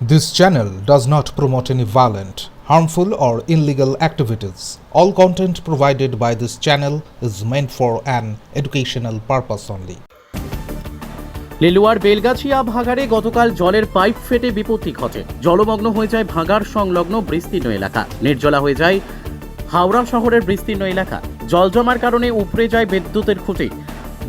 This channel does not promote any violent, harmful, or illegal activities. All content provided by this channel is meant for an educational purpose only. লেলুয়ার Belgachia ভাগাড়ে গতকাল জলের pipe ফেটে বিপত্তি ঘটে। জলমগ্ন হয়ে যায় ভাগাড় সংলগ্ন বিস্তীর্ণ এলাকা। নির্জলা হয়ে যায় হাওড়া শহরের বিস্তীর্ণ এলাকা। জল জমার কারণে উপড়ে যায় বিদ্যুতের খুঁটি।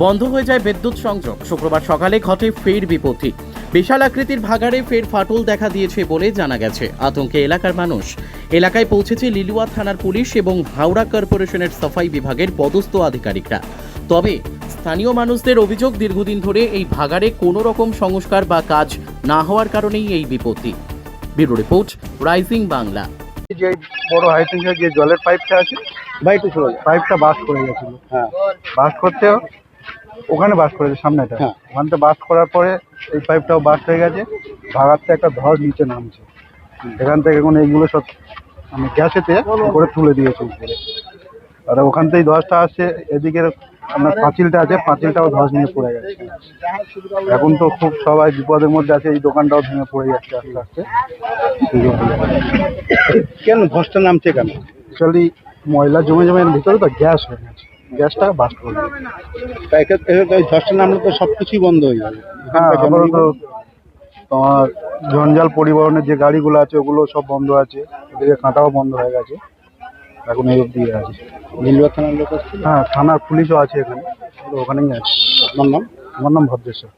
বন্ধ হয়ে যায় বিদ্যুৎ সংযোগ। শুক্রবার সকালে ঘটে ফের বিপত্তি। বিশাল আকৃতির ভাগাড়ে ফের ফাটল দেখা দিয়েছে বলে জানা গেছে। আতঙ্কে এলাকার মানুষ। এলাকায় পৌঁছেছে লিলুয়া থানার পুলিশ এবং হাওড়া কর্পোরেশনের সাফাই বিভাগের পদস্থ আধিকারিকরা। তবে স্থানীয় মানুষদের অভিযোগ দীর্ঘদিন ধরে এই ভাগাড়ে কোনো রকম সংস্কার বা কাজ না হওয়ার কারণেই এই বিপত্তি। Bureau report rising Bangla. যে বড় হাইটেন্সের যে জলের পাইপটা আছে পাইপটা বাস্ট করে গেছিল। হ্যাঁ। বাস করতে ওখানে বাস করেছে সামনেটা হ্যাঁ। ওখানটা বাস্ট করার পরে এই পাইপটাও বাস্ট হয়ে গেছে ভাগাতে একটা ধস নিচে নামছে। এখান থেকে এখন এইগুলো সব আমি গ্যাসেতে করে তুলে দিয়েছে উপরে। আর ওখান থেকেই ধসটা আসছে এদিকের আপনার পাঁচিলটা আছে পাঁচিলটাও ধস নিয়ে পড়ে গেছে। এখন তো খুব সবাই বিপদের মধ্যে আছে এই দোকানটাও ভেঙে পড়ে যাচ্ছে আস্তে আস্তে। কেন ধসটা নামছে কেন? অ্যাকচুয়ালি ময়লা জমে জমে এর ভিতরে তো গ্যাস হয়ে গেছে। গ্যাসটা বাস্ট করে দিয়েছে। তা এক্ষেত্রে এক্ষেত্রে ওই ধসটা নামলে তো সব কিছুই বন্ধ হয়ে যাবে। হ্যাঁ তো তোমার জঞ্জাল পরিবহনের যে গাড়িগুলো আছে ওগুলো সব বন্ধ আছে। ওদিকে কাঁটাও বন্ধ হয়ে গেছে। এখন এই অব্দি আছে। নীলবা থানার লোক হ্যাঁ থানার পুলিশও আছে এখানে। ওখানেই আছে। আপনার নাম? আমার নাম ভদ্রেশ্বর।